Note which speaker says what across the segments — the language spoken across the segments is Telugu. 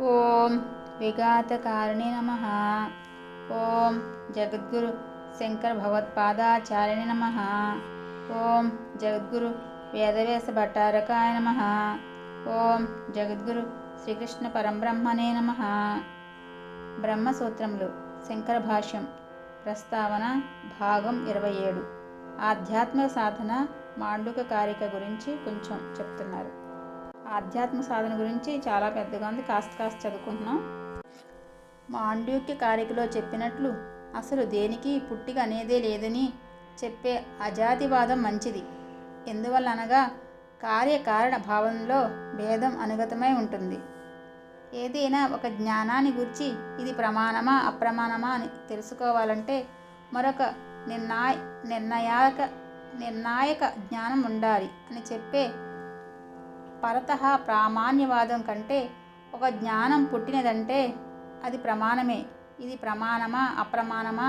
Speaker 1: ఓం విఘాతకారిణి నమ. ఓం జగద్గురు శంకర భగవత్పాదాచార్యని నమ. ఓం జగద్గురు వేదవ్యాస భట్టారకాయ నమ. ఓం జగద్గురు శ్రీకృష్ణ పరంబ్రహ్మనే నమ. బ్రహ్మసూత్రములు శంకర భాష్యం ప్రస్తావన భాగం ఇరవై ఏడు. ఆధ్యాత్మిక సాధన మాండుక కారిక గురించి కొంచెం చెప్తున్నారు. ఆధ్యాత్మ సాధన గురించి చాలా పెద్దగా ఉంది. కాస్త కాస్త చదువుకుంటున్నాం. మాండ్యూక్య కారికలో చెప్పినట్లు అసలు దేనికి పుట్టిక అనేదే లేదని చెప్పే అజాతివాదం మంచిది. ఎందువల్ల అనగా కార్యకారణ భావంలో భేదం అనుగతమై ఉంటుంది. ఏదైనా ఒక జ్ఞానాన్ని గురించి ఇది ప్రమాణమా అప్రమాణమా అని తెలుసుకోవాలంటే మరొక నిర్ణాయ నిర్ణయాక నిర్ణాయక జ్ఞానం ఉండాలి అని చెప్పే పరత ప్రామాణ్యవాదం కంటే ఒక జ్ఞానం పుట్టినదంటే అది ప్రమాణమే. ఇది ప్రమాణమా అప్రమాణమా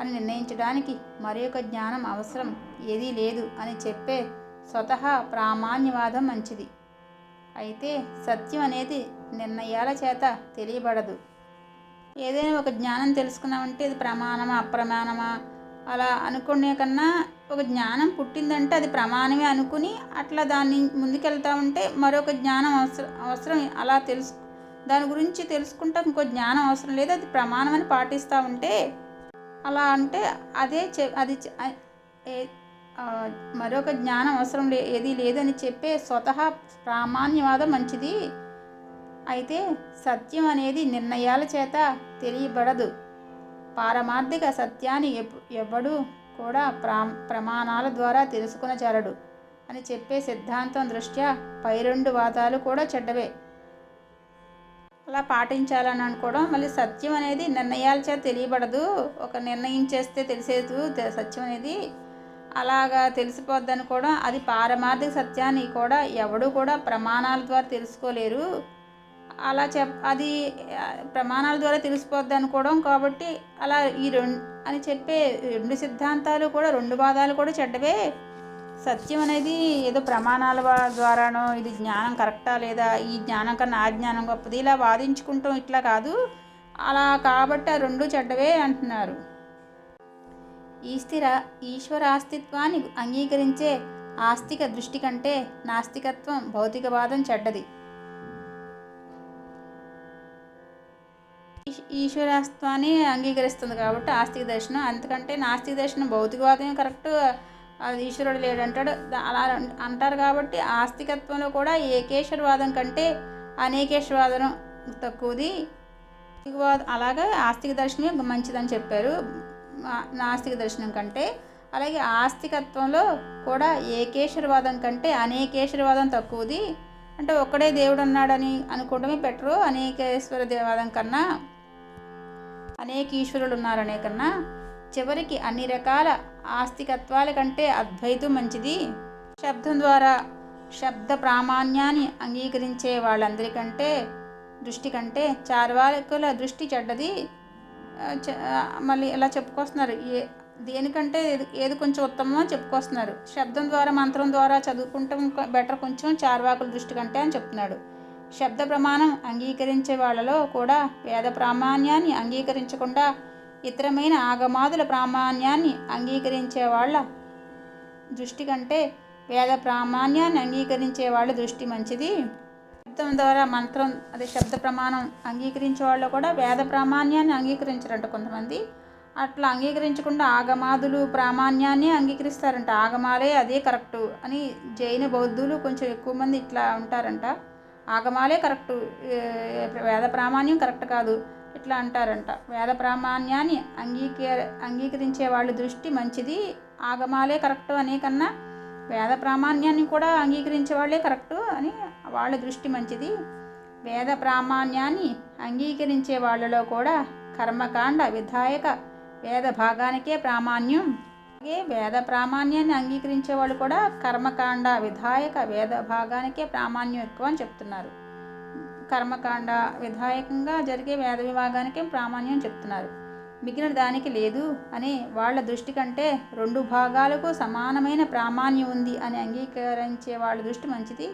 Speaker 1: అని నిర్ణయించడానికి మరి ఒక జ్ఞానం అవసరం ఏదీ లేదు అని చెప్పే స్వతహా ప్రామాణ్యవాదం మంచిది. అయితే సత్యం అనేది నిర్ణయాల చేత తెలియబడదు. ఏదైనా ఒక జ్ఞానం తెలుసుకున్నామంటే ఇది ప్రమాణమా అప్రమాణమా అలా అనుకునే కన్నా ఒక జ్ఞానం పుట్టిందంటే అది ప్రమాణమే అనుకుని అట్లా దాన్ని ముందుకెళ్తా ఉంటే మరొక జ్ఞానం అవసరం అవసరం అలా తెలుసు దాని గురించి తెలుసుకుంటే. ఇంకో జ్ఞానం అవసరం లేదు. అది ప్రమాణం అని పాటిస్తూ ఉంటే అలా అంటే అదే చె అది మరొక జ్ఞానం అవసరం లే ఏది లేదని చెప్పే స్వతహా ప్రామాణ్యవాదం మంచిది. అయితే సత్యం అనేది నిర్ణయాల చేత తెలియబడదు. పారమార్థిక సత్యాన్ని ఎప్- ఎవ్వడూ కూడా ప్రా ప్రమాణాల ద్వారా తెలుసుకునజాలడు అని చెప్పే సిద్ధాంతం దృష్ట్యా పై రెండు వాదాలు కూడా చెడ్డవే. అలా పాటించాలని అనుకోవడం మళ్ళీ సత్యం అనేది నిర్ణయాల చేత తెలియబడదు. ఒక నిర్ణయం చేస్తే తెలిసేదు సత్యం అనేది. అలాగా తెలిసిపోద్ది అనుకోవడం అది పారమార్థిక సత్యాన్ని కూడా ఎవడు కూడా ప్రమాణాల ద్వారా తెలుసుకోలేరు. అలా చెప్ అది ప్రమాణాల ద్వారా తెలిసిపోద్ది అనుకోవడం కాబట్టి అలా ఈ రెండు అని చెప్పే రెండు సిద్ధాంతాలు కూడా రెండు వాదాలు కూడా చెడ్డవే. సత్యం అనేది ఏదో ప్రమాణాల ద్వారానో ఇది జ్ఞానం కరెక్టా లేదా ఈ జ్ఞానం కన్నా ఆ జ్ఞానం గొప్పది ఇలా వాదించుకుంటాం ఇట్లా కాదు. అలా కాబట్టి ఆ రెండు చెడ్డవే అంటున్నారు. ఈ స్థిర ఈశ్వరాస్తిత్వాన్ని అంగీకరించే ఆస్తిక దృష్టి కంటే నాస్తికత్వం భౌతికవాదం చెడ్డది. ఈశ్- అంగీకరిస్తుంది కాబట్టి ఆస్తిక దర్శనం. అందుకంటే నాస్తిక దర్శనం భౌతికవాదమే కరెక్ట్. ఈశ్వరుడు లేడంటాడు. అలా అంటారు కాబట్టి ఆస్తికత్వంలో కూడా ఏకేశ్వరవాదం కంటే అనేకేశ్వరవాదం తక్కువది. అలాగే ఆస్తిక దర్శనమే మంచిదని చెప్పారు. నాస్తిక దర్శనం కంటే. అలాగే ఆస్తికత్వంలో కూడా ఏకేశ్వరవాదం కంటే అనేకేశ్వరవాదం తక్కువది. అంటే ఒక్కడే దేవుడు ఉన్నాడని అనుకోవడమే పెట్టరు అనేకేశ్వర దేవాదం కన్నా అనేక ఈశ్వరులు ఉన్నారనే కన్నా చివరికి అన్ని రకాల ఆస్తికత్వాల కంటే అద్వైతం మంచిది. శబ్దం ద్వారా శబ్ద ప్రామాణ్యాన్ని అంగీకరించే వాళ్ళందరికంటే దృష్టి కంటే చార్వాకుల దృష్టి చెడ్డది. మళ్ళీ ఇలా చెప్పుకొస్తున్నారు? ఏ దేనికంటే ఏది ఏది కొంచెం ఉత్తమమో అని చెప్పుకొస్తున్నారు. శబ్దం ద్వారా మంత్రం ద్వారా చదువుకుంటాం బెటర్ కొంచెం చార్వాకుల దృష్టి కంటే అని చెప్తున్నాడు. శబ్ద ప్రమాణం అంగీకరించే వాళ్ళలో కూడా వేద ప్రామాణ్యాన్ని అంగీకరించకుండా ఇతరమైన ఆగమాదుల ప్రామాణ్యాన్ని అంగీకరించే వాళ్ళ దృష్టి కంటే వేద ప్రామాణ్యాన్ని అంగీకరించే వాళ్ళ దృష్టి మంచిది. శబ్దం ద్వారా మంత్రం అదే శబ్ద ప్రమాణం అంగీకరించే వాళ్ళు కూడా వేద ప్రామాణ్యాన్ని అంగీకరించరంట కొంతమంది. అట్లా అంగీకరించకుండా ఆగమాదులు ప్రామాణ్యాన్ని అంగీకరిస్తారంట. ఆగమాలే అదే కరెక్టు అని జైన బౌద్ధులు కొంచెం ఎక్కువ మంది ఇట్లా ఉంటారంట. ఆగమాలే కరెక్టు వేద ప్రామాణ్యం కరెక్ట్ కాదు ఇట్లా అంటారంట. వేద ప్రామాణ్యాన్ని అంగీక అంగీకరించే వాళ్ళ దృష్టి మంచిది ఆగమాలే కరెక్టు అనే కన్నా వేద ప్రామాణ్యాన్ని కూడా అంగీకరించే వాళ్ళే కరెక్టు అని వాళ్ళ దృష్టి మంచిది. వేద ప్రామాణ్యాన్ని అంగీకరించే వాళ్ళలో కూడా కర్మకాండ విధాయక వేద భాగానికే ప్రామాణ్యం. అలాగే వేద ప్రామాణ్యాన్ని అంగీకరించే వాళ్ళు కూడా కర్మకాండ విధాయక వేద భాగానికే ప్రామాణ్యం ఎక్కువ అని చెప్తున్నారు. కర్మకాండ విధాయకంగా జరిగే వేద విభాగానికే ప్రామాణ్యం చెప్తున్నారు. మిగిలిన దానికి లేదు అని వాళ్ళ దృష్టి కంటే రెండు భాగాలకు సమానమైన ప్రామాణ్యం ఉంది అని అంగీకరించే వాళ్ళ దృష్టి మంచిది.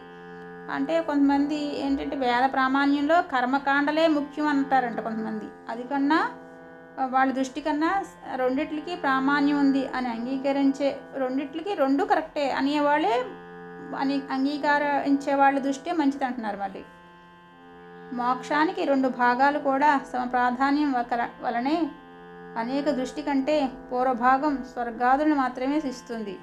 Speaker 1: అంటే కొంతమంది ఏంటంటే వేద ప్రామాణ్యంలో కర్మకాండలే ముఖ్యం అంటారంట కొంతమంది. అది కన్నా వాళ్ళ దృష్టి కన్నా రెండిట్లకి ప్రామాణ్యం ఉంది అని అంగీకరించే రెండిట్లకి రెండు కరెక్టే అనేవాళ్ళే అని అంగీకరించే వాళ్ళ దృష్టి మంచిది అంటున్నారు మళ్ళీ. మోక్షానికి రెండు భాగాలు కూడా సమ ప్రాధాన్యం వలనే అనేక దృష్టి కంటే పూర్వభాగం స్వర్గాదులను మాత్రమే ఇస్తుంది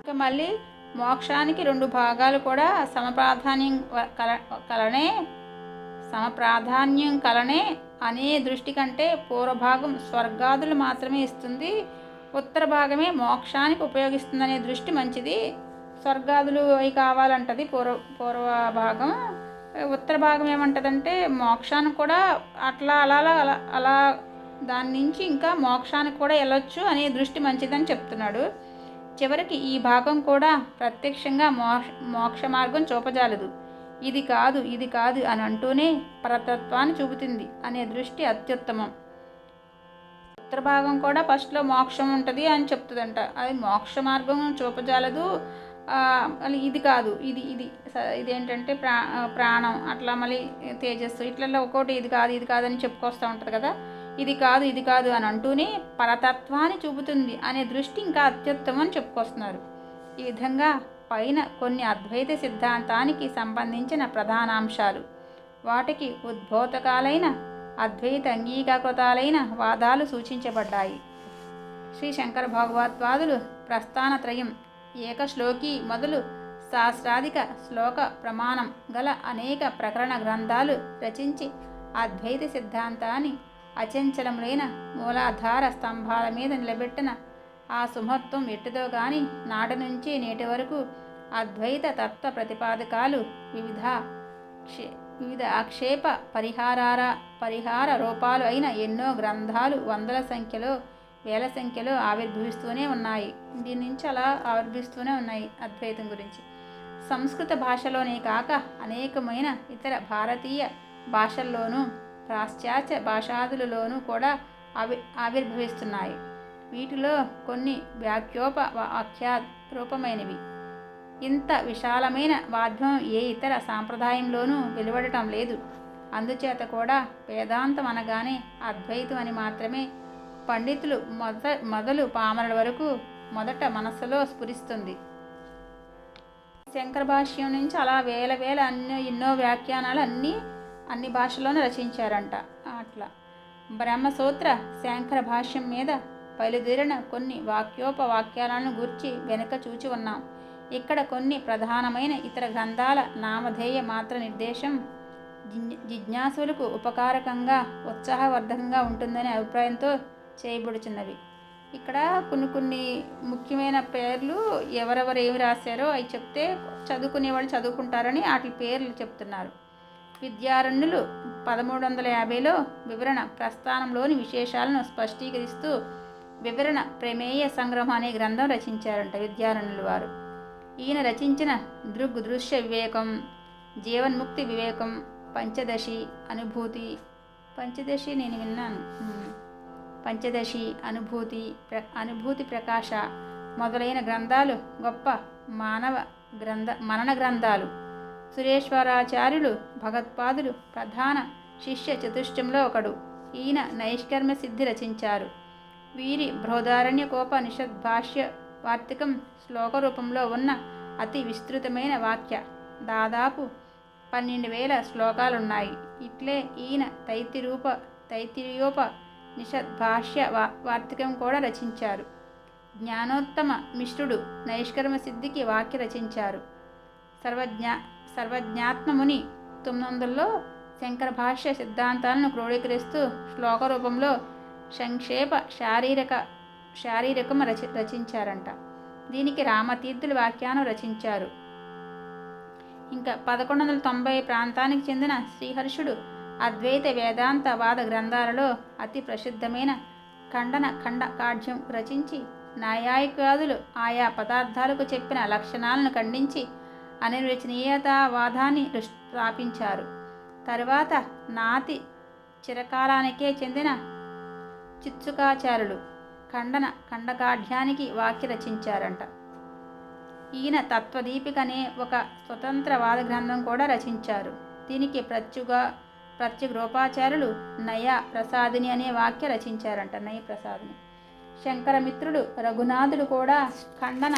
Speaker 1: ఇక మళ్ళీ మోక్షానికి రెండు భాగాలు కూడా సమప్రాధాన్యం కల కలనే సమప్రాధాన్యం కలనే అనే దృష్టి కంటే పూర్వభాగం స్వర్గాదులు మాత్రమే ఇస్తుంది. ఉత్తర భాగమే మోక్షానికి ఉపయోగిస్తుందనే దృష్టి మంచిది. స్వర్గాదులు అవి కావాలంటది పూర్వ పూర్వ భాగం ఉత్తర భాగం ఏమంటదంటే మోక్షానికి కూడా అట్లా అలా అలా అలా అలా దాని నుంచి ఇంకా మోక్షానికి కూడా వెళ్ళొచ్చు అనే దృష్టి మంచిదని చెప్తున్నాడు. చివరికి ఈ భాగం కూడా ప్రత్యక్షంగా మోక్ష మోక్ష మార్గం చూపజాలదు. ఇది కాదు ఇది కాదు అని అంటూనే పరతత్వాన్ని చూపుతుంది అనే దృష్టి అత్యుత్తమం. ఉత్తర భాగం కూడా ఫస్ట్లో మోక్షం ఉంటుంది అని చెప్తుందంట. అది మోక్ష మార్గం చూపజాలదు. మళ్ళీ ఇది కాదు ఇది ఇది ఇదేంటంటే ప్రా ప్రాణం అట్లా మళ్ళీ తేజస్సు ఇట్లలో ఒక్కోటి ఇది కాదు ఇది కాదని చెప్పుకొస్తూ ఉంటుంది కదా. ఇది కాదు ఇది కాదు అని అంటూనే పరతత్వాన్ని చూపుతుంది అనే దృష్టి ఇంకా అత్యుత్తమం చెప్పుకొస్తున్నారు. ఈ విధంగా పైన కొన్ని అద్వైత సిద్ధాంతానికి సంబంధించిన ప్రధానాంశాలు. వాటికి ఉద్బోధకాలైన అద్వైత అంగీకాకృతాలైన వాదాలు సూచించబడ్డాయి. శ్రీ శంకర భగవత్వాదులు ప్రస్థానత్రయం ఏకశ్లోకి మొదలు శాస్త్రాధిక శ్లోక ప్రమాణం గల అనేక ప్రకరణ గ్రంథాలు రచించి అద్వైత సిద్ధాంతాన్ని అచంచలములైన మూలాధార స్తంభాల మీద నిలబెట్టిన ఆ సుమత్వం ఎట్టిదో గాని నాటి నుంచి నేటి వరకు అద్వైత తత్వ ప్రతిపాదకాలు వివిధ క్షే వివిధ ఆక్షేప పరిహారార పరిహార రూపాలు అయిన ఎన్నో గ్రంథాలు వందల సంఖ్యలో వేల సంఖ్యలో ఆవిర్భవిస్తూనే ఉన్నాయి. దీని నుంచి అలా ఆవిర్భవిస్తూనే ఉన్నాయి అద్వైతం గురించి. సంస్కృత భాషలోనే కాక అనేకమైన ఇతర భారతీయ భాషల్లోనూ పాశ్చాత్య భాషాదులలోనూ కూడా ఆవి ఆవిర్భవిస్తున్నాయి. వీటిలో కొన్ని వ్యాఖ్యోప వాక్యా రూపమైనవి ఇంత విశాలమైన వాద్యం ఏ ఇతర సాంప్రదాయంలోనూ వెలువడటం లేదు. అందుచేత కూడా వేదాంతం అనగానే అద్వైతం అని మాత్రమే పండితులు మొద మొదలు పామరుల వరకు మొదట మనస్సులో స్ఫురిస్తుంది. శంకర భాష్యం నుంచి అలా వేల వేల అన్నో ఎన్నో వ్యాఖ్యానాలు అన్నీ అన్ని భాషల్లోనూ రచించారంట. అట్లా. బ్రహ్మసూత్ర శంకర భాష్యం మీద బయలుదేరిన కొన్ని వాక్యోపవాక్యాలను గూర్చి వెనుక చూచి ఉన్నాం. ఇక్కడ కొన్ని ప్రధానమైన ఇతర గ్రంథాల నామధేయ మాత్ర నిర్దేశం జిజ్ఞాసులకు ఉపకారకంగా ఉత్సాహవర్ధకంగా ఉంటుందనే అభిప్రాయంతో చేయబడుచున్నవి. ఇక్కడ కొన్ని కొన్ని ముఖ్యమైన పేర్లు ఎవరెవరు ఏమి రాశారో అవి చెప్తే చదువుకునే వాళ్ళు చదువుకుంటారని వాటి పేర్లు చెప్తున్నారు. విద్యారణ్యులు పదమూడు వందల యాభైలో వివరణ ప్రస్థానంలోని విశేషాలను స్పష్టీకరిస్తూ వివరణ ప్రమేయ సంగ్రహం అనే గ్రంథం రచించారంట విద్యారణ్యులు వారు. ఈయన రచించిన దృగ్ దృశ్య వివేకం జీవన్ముక్తి వివేకం పంచదశి అనుభూతి పంచదశి నేను విన్నాను. పంచదశి అనుభూతి ప్ర అనుభూతి ప్రకాశ మొదలైన గ్రంథాలు గొప్ప మానవ గ్రంథ మనన గ్రంథాలు. సురేశ్వరాచార్యులు భగత్పాదులు ప్రధాన శిష్య చతుష్టంలో ఒకడు. ఈయన నైష్కర్మ సిద్ధి రచించారు. వీరి బృహదారణ్యకోపనిషద్ భాష్య వార్తికం శ్లోక రూపంలో ఉన్న అతి విస్తృతమైన వాక్య. దాదాపు పన్నెండు వేల శ్లోకాలున్నాయి. ఇట్లే ఈయన తైతిరూప తైతిరియోప నిషద్ భాష్య వా వార్తికం కూడా రచించారు. జ్ఞానోత్తమ మిశ్రుడు నైష్కర్మ సిద్ధికి వాక్య రచించారు. సర్వజ్ఞా సర్వజ్ఞాత్మముని తొమ్మిది వందల్లో శంకర భాష్య సిద్ధాంతాలను క్రోడీకరిస్తూ శ్లోక రూపంలో సంక్షేప శారీరక శారీరకం రచి రచించారంట. దీనికి రామతీర్థుల వ్యాఖ్యానం రచించారు. ఇంకా పదకొండు వందల తొంభై ప్రాంతానికి చెందిన శ్రీహర్షుడు అద్వైత వేదాంతవాద గ్రంథాలలో అతి ప్రసిద్ధమైన ఖండన ఖండ కాఢ్యం రచించి న్యాయాయికాదులు ఆయా పదార్థాలకు చెప్పిన లక్షణాలను ఖండించి అనిర్వచనీయతావాదాన్ని స్థాపించారు. తరువాత నాతి చిరకాలానికే చెందిన చిత్సుకాచారులు ఖండన ఖండకాఢ్యానికి వాక్య రచించారంట. ఈయన తత్వదీపిక అనే ఒక స్వతంత్రవాద గ్రంథం కూడా రచించారు. దీనికి ప్రత్యుగా ప్రత్యుగ్రోపాచార్యులు నయ ప్రసాదిని అనే వాక్య రచించారంట. నయ ప్రసాదిని. శంకరమిత్రుడు రఘునాథుడు కూడా ఖండన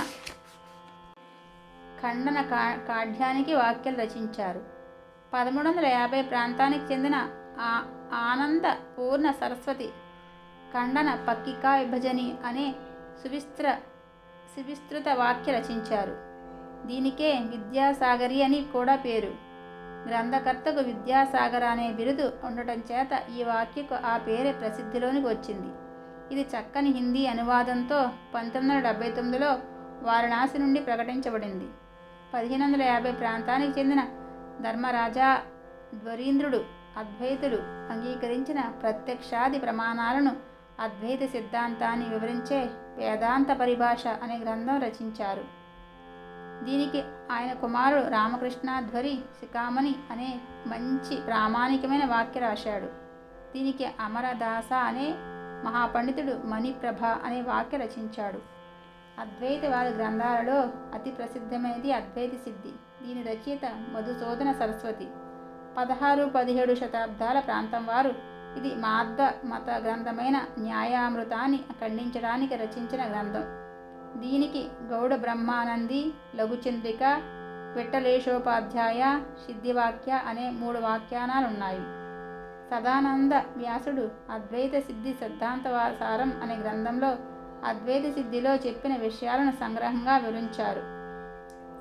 Speaker 1: ఖండన కా కాఢ్యానికి వాక్యాలు రచించారు. పదమూడు వందల యాభై ప్రాంతానికి చెందిన ఆ ఆనంద పూర్ణ సరస్వతి ఖండన పక్కికా విభజని అనే సువిస్త్ర సువిస్తృత వాక్య రచించారు. దీనికే విద్యాసాగరి అని కూడా పేరు. గ్రంథకర్తకు విద్యాసాగర్ అనే బిరుదు ఉండటం చేత ఈ వాక్యకు ఆ పేరే ప్రసిద్ధిలోనికి వచ్చింది. ఇది చక్కని హిందీ అనువాదంతో పంతొమ్మిది వందల డెబ్బై తొమ్మిదిలో వారణాసి నుండి ప్రకటించబడింది. పదిహేను వందల యాభై ప్రాంతానికి చెందిన ధర్మరాజా ధ్వరీంద్రుడు అద్వైతుడు అంగీకరించిన ప్రత్యక్షాది ప్రమాణాలను అద్వైత సిద్ధాంతాన్ని వివరించే వేదాంత పరిభాష అనే గ్రంథం రచించారు. దీనికి ఆయన కుమారుడు రామకృష్ణాధ్వరి శిఖామణి అనే మంచి ప్రామాణికమైన వాక్య రాశాడు. దీనికి అమరదాస అనే మహాపండితుడు మణిప్రభ అనే వాక్య రచించాడు. అద్వైత వారి గ్రంథాలలో అతి ప్రసిద్ధమైనది అద్వైత సిద్ధి. దీని రచయిత మధుసూదన సరస్వతి. పదహారు పదిహేడు శతాబ్దాల ప్రాంతం వారు ఇది మాద్ద మత గ్రంథమైన న్యాయామృతాన్ని ఖండించడానికి రచించిన గ్రంథం. దీనికి గౌడ బ్రహ్మానంది లఘుచంద్రిక విట్టలేశోపాధ్యాయ సిద్ధివాక్య అనే మూడు వాక్యానాలు ఉన్నాయి సదానంద వ్యాసుడు అద్వైత సిద్ధి సిద్ధాంతవాసారం అనే గ్రంథంలో అద్వైత సిద్ధిలో చెప్పిన విషయాలను సంగ్రహంగా వివరించారు.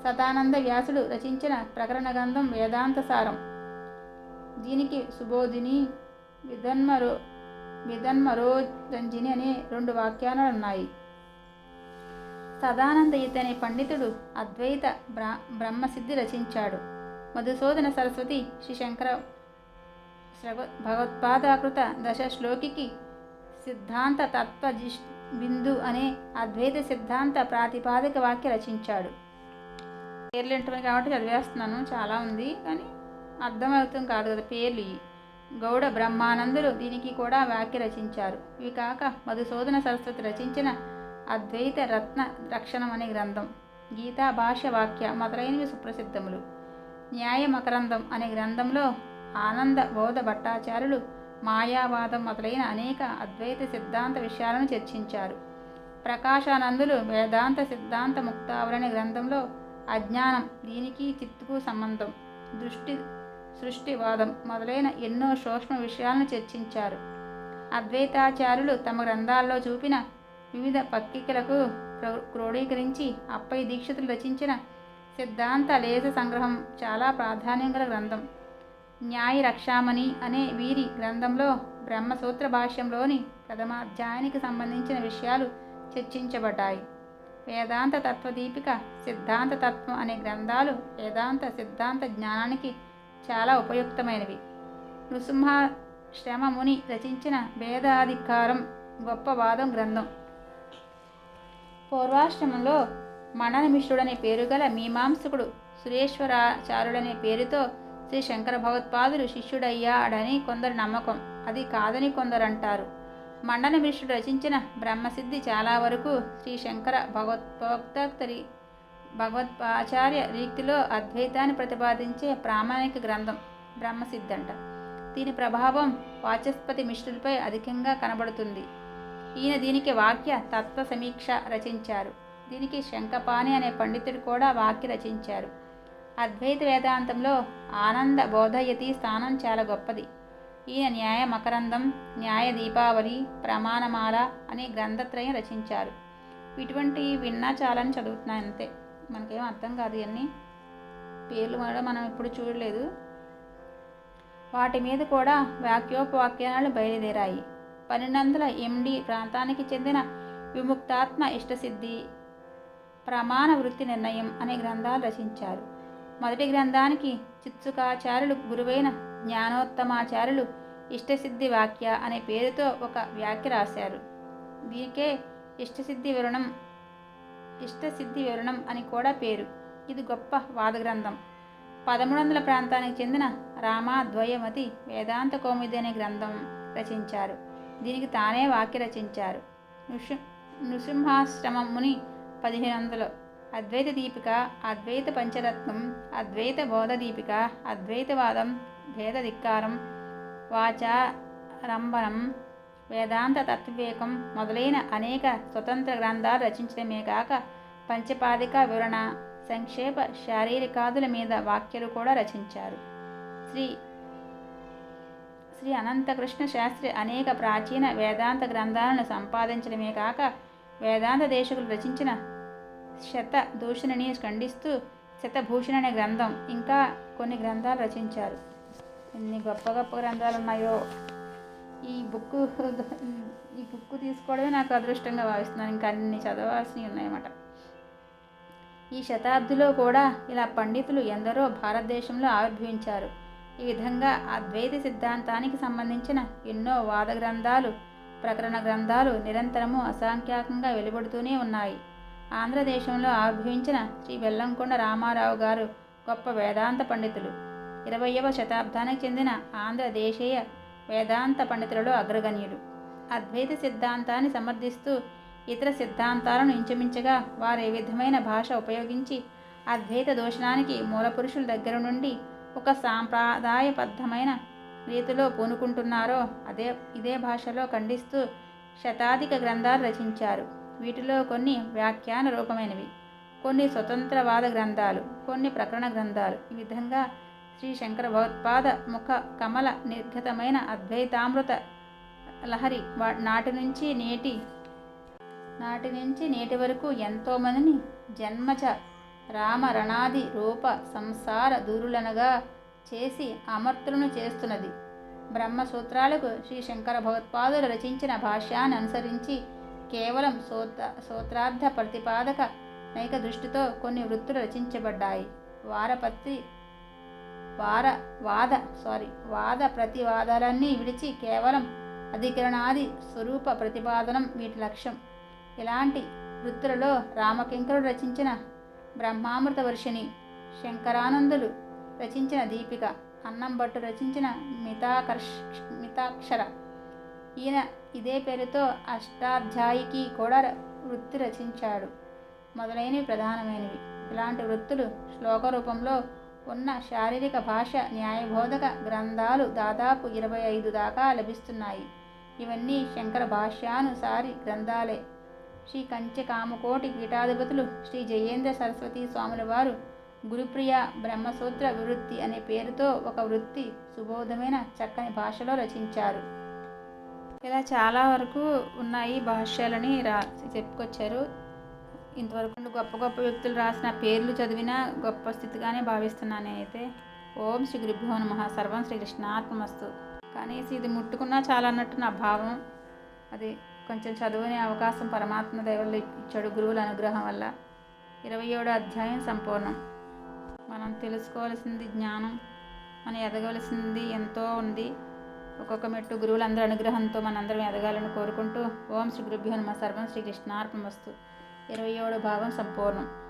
Speaker 1: సదానంద వ్యాసుడు రచించిన ప్రకరణ గ్రంథం వేదాంత సారం దీనికి సుబోధిని విధన్మరో విధన్మరోరంజిని అనే రెండు వాక్యాలు ఉన్నాయి సదానంద ఇతని పండితుడు అద్వైత బ్రా బ్రహ్మసిద్ధి రచించాడు. మధుసూదన సరస్వతి శ్రీ శంకర భగవత్పాదాకృత దశ శ్లోకికి సిద్ధాంత తత్వ జిష్ బిందు అనే అద్వైత సిద్ధాంత ప్రాతిపాదిక వాక్య రచించాడు. పేర్లు వింటున్నాయి కాబట్టి చదివేస్తున్నాను చాలా ఉంది కానీ అర్థమవుతుంది కాదు కదా పేర్లు గౌడ బ్రహ్మానందులు దీనికి కూడా వాక్య రచించారు. ఇవి కాక మధుసూదన సరస్వతి రచించిన అద్వైత రత్న రక్షణం అనే గ్రంథం గీతా భాష వాక్య మొదలైనవి సుప్రసిద్ధములు. న్యాయ మకరందం అనే గ్రంథంలో ఆనంద బౌద్ధ భట్టాచార్యులు మాయావాదం మొదలైన అనేక అద్వైత సిద్ధాంత విషయాలను చర్చించారు. ప్రకాశానందులు వేదాంత సిద్ధాంత ముక్తావరణ గ్రంథంలో అజ్ఞానం దీనికి చిత్తుకు సంబంధం దృష్టి సృష్టివాదం మొదలైన ఎన్నో సూక్ష్మ విషయాలను చర్చించారు. అద్వైతాచార్యులు తమ గ్రంథాల్లో చూపిన వివిధ పత్రికలకు క్రో- క్రోడీకరించి అప్పై దీక్షితులు రచించిన సిద్ధాంత లేఖ సంగ్రహం చాలా ప్రాధాన్యం గల గ్రంథం. న్యాయ రక్షామణి అనే వీరి గ్రంథంలో బ్రహ్మసూత్ర భాష్యంలోని ప్రథమాధ్యాయానికి సంబంధించిన విషయాలు చర్చించబడ్డాయి. వేదాంత తత్వదీపిక సిద్ధాంత తత్వం అనే గ్రంథాలు వేదాంత సిద్ధాంత జ్ఞానానికి చాలా ఉపయుక్తమైనవి. నృసింహ శ్రమ ముని రచించిన వేదాధికారం గొప్ప వాదం గ్రంథం. పూర్వాశ్రమంలో మణన పేరు గల మీమాంసకుడు సురేశ్వరాచారుడనే పేరుతో శ్రీ శంకర భగవత్పాదులు శిష్యుడయ్యాడని కొందరు నమ్మకం. అది కాదని కొందరు అంటారు మండన మిశ్రుడు రచించిన బ్రహ్మసిద్ధి చాలా వరకు శ్రీ శంకర భగవత్పోక్తరి భగవత్పాచార్య రీతిలో అద్వైతాన్ని ప్రతిపాదించే ప్రామాణిక గ్రంథం బ్రహ్మసిద్ధి అంట దీని ప్రభావం వాచస్పతి మిశ్రులపై అధికంగా కనబడుతుంది. ఈయన దీనికి వాక్య తత్వ సమీక్ష రచించారు. దీనికి శంకపాణి అనే పండితుడు కూడా వాక్య రచించారు. అద్వైత వేదాంతంలో ఆనంద బోధయతి స్థానం చాలా గొప్పది. ఈయన న్యాయ మకరందం న్యాయ దీపావళి ప్రమాణమాల అనే గ్రంథత్రయం రచించారు. ఇటువంటి విన్నా చాలని చదువుతున్నాయి అంతే మనకేం అర్థం కాదు ఇవన్నీ పేర్లు కూడా మనం ఇప్పుడు చూడలేదు. వాటి మీద కూడా వాక్యోపవాక్యాలు బయలుదేరాయి. పన్నెండు వందల ఎండి ప్రాంతానికి చెందిన విముక్తాత్మ ఇష్టసిద్ధి ప్రమాణ వృత్తి నిర్ణయం అనే గ్రంథాలు రచించారు. మొదటి గ్రంథానికి చిత్సుకాచార్యులు గురువైన జ్ఞానోత్తమాచార్యులు ఇష్టసిద్ధి వాక్య అనే పేరుతో ఒక వ్యాఖ్య రాశారు. దీనికే ఇష్టసిద్ధి వివరణం ఇష్టసిద్ధి వివరణం అని కూడా పేరు. ఇది గొప్ప వాద గ్రంథం పదమూడు వందల ప్రాంతానికి చెందిన రామాద్వయమతి వేదాంత కౌముది అనే గ్రంథం రచించారు. దీనికి తానే వాక్య రచించారు. నృసి నృసింహాశ్రమం ముని పదిహేను వందలు అద్వైత దీపిక అద్వైత పంచరత్నం అద్వైత బోధ దీపిక అద్వైతవాదం భేద ధిక్కారం వాచారంభనం వేదాంత తత్వవేకం మొదలైన అనేక స్వతంత్ర గ్రంథాలు రచించడమే కాక పంచపాదిక వివరణ సంక్షేప శారీరకాదుల మీద వాక్యలు కూడా రచించారు. శ్రీ శ్రీ అనంతకృష్ణ శాస్త్రి అనేక ప్రాచీన వేదాంత గ్రంథాలను సంపాదించడమే కాక వేదాంత దేశకులు రచించిన శత దూషణని ఖండిస్తూ శతభూషణ అనే గ్రంథం ఇంకా కొన్ని గ్రంథాలు రచించారు. ఎన్ని గొప్ప గొప్ప గ్రంథాలు ఉన్నాయో ఈ బుక్ ఈ బుక్ తీసుకోవడమే నాకు అదృష్టంగా భావిస్తున్నాను. ఇంకా అన్ని చదవాల్సినవి ఉన్నాయన్నమాట. ఈ శతాబ్దిలో కూడా ఇలా పండితులు ఎందరో భారతదేశంలో ఆవిర్భవించారు. ఈ విధంగా అద్వైత సిద్ధాంతానికి సంబంధించిన ఎన్నో వాద గ్రంథాలు ప్రకరణ గ్రంథాలు నిరంతరము అసంఖ్యాకంగా వెలువడుతూనే ఉన్నాయి. ఆంధ్రదేశంలో ఆవిర్భవించిన శ్రీ వెల్లంకొండ రామారావు గారు గొప్ప వేదాంత పండితులు. ఇరవయవ శతాబ్దానికి చెందిన ఆంధ్రదేశీయ వేదాంత పండితులలో అగ్రగణ్యుడు అద్వైత సిద్ధాంతాన్ని సమర్థిస్తూ ఇతర సిద్ధాంతాలను ఇంచుమించగా వారు ఏ విధమైన భాష ఉపయోగించి అద్వైత దోషణానికి మూలపురుషుల దగ్గర నుండి ఒక సాంప్రదాయబద్ధమైన రీతిలో పూనుకుంటున్నారో అదే ఇదే భాషలో ఖండిస్తూ శతాధిక గ్రంథాలు రచించారు. వీటిలో కొన్ని వ్యాఖ్యాన రూపమైనవి. కొన్ని స్వతంత్రవాద గ్రంథాలు కొన్ని ప్రకరణ గ్రంథాలు. ఈ విధంగా శ్రీ శంకర భగవత్పాద ముఖ కమల నిర్గతమైన అద్వైతామృత లహరి వా- నాటి నుంచి నేటి నాటి నుంచి నేటి వరకు ఎంతోమందిని జన్మచ రామ రణాది రూప సంసార దూరులనగా చేసి అమర్తులను చేస్తున్నది. బ్రహ్మసూత్రాలకు శ్రీ శంకర భగవత్పాదులు రచించిన భాష్యాన్ని అనుసరించి కేవలం సూత్ర సూత్రార్థ ప్రతిపాదక నైక దృష్టితో కొన్ని వృత్తులు రచించబడ్డాయి. వారపత్రి వార వాద సారీ వాద ప్రతివాదాలన్నీ విడిచి కేవలం అధికరణాది స్వరూప ప్రతిపాదనం వీటి లక్ష్యం. ఇలాంటి వృత్తులలో రామకింకరుడు రచించిన బ్రహ్మామృత వర్షిణి శంకరానందులు రచించిన దీపిక అన్నంభట్టు రచించిన మితాకర్ష మితాక్షర. ఈయన ఇదే పేరుతో అష్టాధ్యాయికి కూడా ర- వృత్తి రచించాడు. మొదలైనవి ప్రధానమైనవి. ఇలాంటి వృత్తులు శ్లోక రూపంలో ఉన్న శారీరక భాష న్యాయబోధక గ్రంథాలు దాదాపు ఇరవై ఐదు దాకా లభిస్తున్నాయి. ఇవన్నీ శంకర భాష్యానుసారి గ్రంథాలే. శ్రీ కంచె కామకోటి పీఠాధిపతులు శ్రీ జయేంద్ర సరస్వతి స్వాముల వారు గురుప్రియ బ్రహ్మసూత్ర వివృత్తి అనే పేరుతో ఒక వృత్తి సుబోధమైన చక్కని భాషలో రచించారు. ఇలా చాలా వరకు ఉన్నాయి భాష్యాలని రా చెప్పుకొచ్చారు. ఇంతవరకు గొప్ప గొప్ప వ్యక్తులు రాసిన పేర్లు చదివినా గొప్ప స్థితిగానే భావిస్తున్నాను అయితే. ఓం శ్రీ గురుభ్యో నమ. సర్వం శ్రీకృష్ణాత్మస్తు కనీసం ఇది ముట్టుకున్నా చాలా అన్నట్టు నా భావం. అది కొంచెం చదువునే అవకాశం పరమాత్మ దయవల్ల ఇచ్చాడు గురువుల అనుగ్రహం వల్ల. ఇరవై ఏడో అధ్యాయం సంపూర్ణం. మనం తెలుసుకోవాల్సింది జ్ఞానం. మనం ఎదగవలసింది ఎంతో ఉంది. ఒక్కొక్క మెట్టు గురువులందరి అనుగ్రహంతో మనందరం ఎదగాలని కోరుకుంటూ ఓం శ్రీ గురుభ్యో నమ. సర్వం శ్రీ కృష్ణార్పణమస్తు ఇరవై ఏడో భాగం సంపూర్ణం.